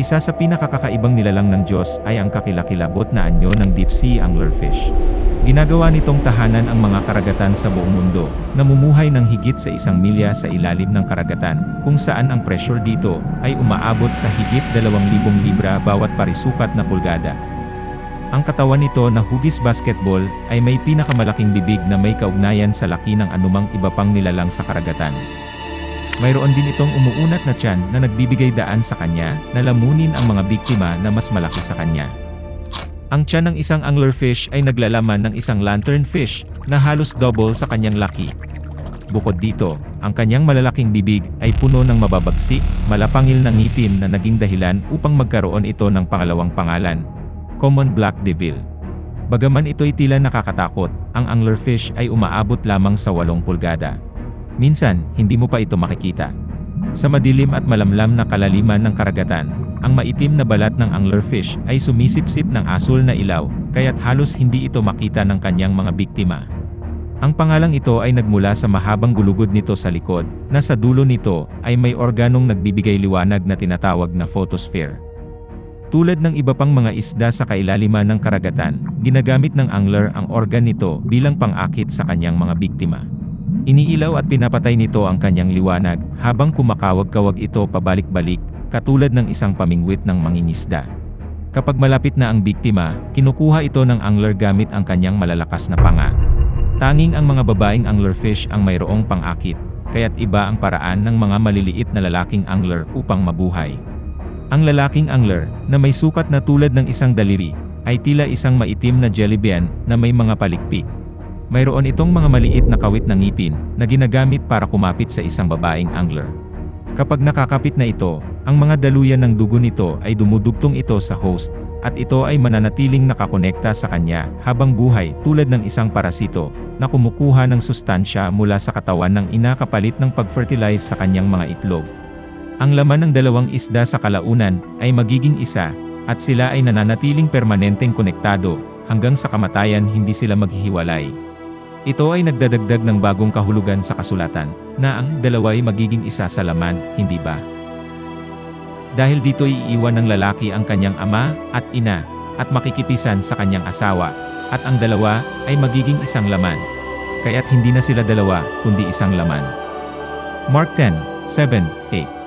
Isa sa pinakakakaibang nilalang ng Diyos ay ang kakilakilabot na anyo ng deep sea anglerfish. Ginagawa nitong tahanan ang mga karagatan sa buong mundo, namumuhay ng higit sa isang milya sa ilalim ng karagatan, kung saan ang pressure dito ay umaabot sa higit 2,000 libra bawat parisukat na pulgada. Ang katawan nito na hugis basketball ay may pinakamalaking bibig na may kaugnayan sa laki ng anumang iba pang nilalang sa karagatan. Mayroon din itong umuunat na tiyan na nagbibigay daan sa kanya na lamunin ang mga biktima na mas malaki sa kanya. Ang tiyan ng isang anglerfish ay naglalaman ng isang lanternfish na halos double sa kanyang laki. Bukod dito, ang kanyang malalaking bibig ay puno ng mababagsik, malapangil na ngipin na naging dahilan upang magkaroon ito ng pangalawang pangalan, Common Black Devil. Bagaman ito'y tila nakakatakot, ang anglerfish ay umaabot lamang sa 8 pulgada. Minsan, hindi mo pa ito makikita. Sa madilim at malamlam na kalaliman ng karagatan, ang maitim na balat ng anglerfish ay sumisipsip ng asul na ilaw, kaya't halos hindi ito makita ng kanyang mga biktima. Ang pangalang ito ay nagmula sa mahabang gulugod nito sa likod, na sa dulo nito ay may organong nagbibigay liwanag na tinatawag na photosphere. Tulad ng iba pang mga isda sa kailaliman ng karagatan, ginagamit ng angler ang organ nito bilang pang-akit sa kanyang mga biktima. Iniilaw at pinapatay nito ang kanyang liwanag habang kumakawag-kawag ito pabalik-balik, katulad ng isang pamingwit ng mangingisda. Kapag malapit na ang biktima, kinukuha ito ng angler gamit ang kanyang malalakas na panga. Tanging ang mga babaeng anglerfish ang mayroong pang-akit, kaya't iba ang paraan ng mga maliliit na lalaking angler upang mabuhay. Ang lalaking angler, na may sukat na tulad ng isang daliri, ay tila isang maitim na jellybean na may mga palikpik. Mayroon itong mga maliit na kawit na ngipin na ginagamit para kumapit sa isang babaeng angler. Kapag nakakapit na ito, ang mga daluyan ng dugo nito ay dumudugtong ito sa host, at ito ay mananatiling nakakonekta sa kanya habang buhay tulad ng isang parasito na kumukuha ng sustansya mula sa katawan ng ina kapalit ng pag-fertilize sa kanyang mga itlog. Ang laman ng dalawang isda sa kalaunan ay magiging isa, at sila ay nananatiling permanenteng konektado, hanggang sa kamatayan hindi sila maghihiwalay. Ito ay nagdadagdag ng bagong kahulugan sa kasulatan, na ang dalawa ay magiging isa sa laman, hindi ba? Dahil dito iiwan ng lalaki ang kanyang ama at ina, at makikipisan sa kanyang asawa, at ang dalawa ay magiging isang laman. Kaya't hindi na sila dalawa, kundi isang laman. Mark 10, 7, 8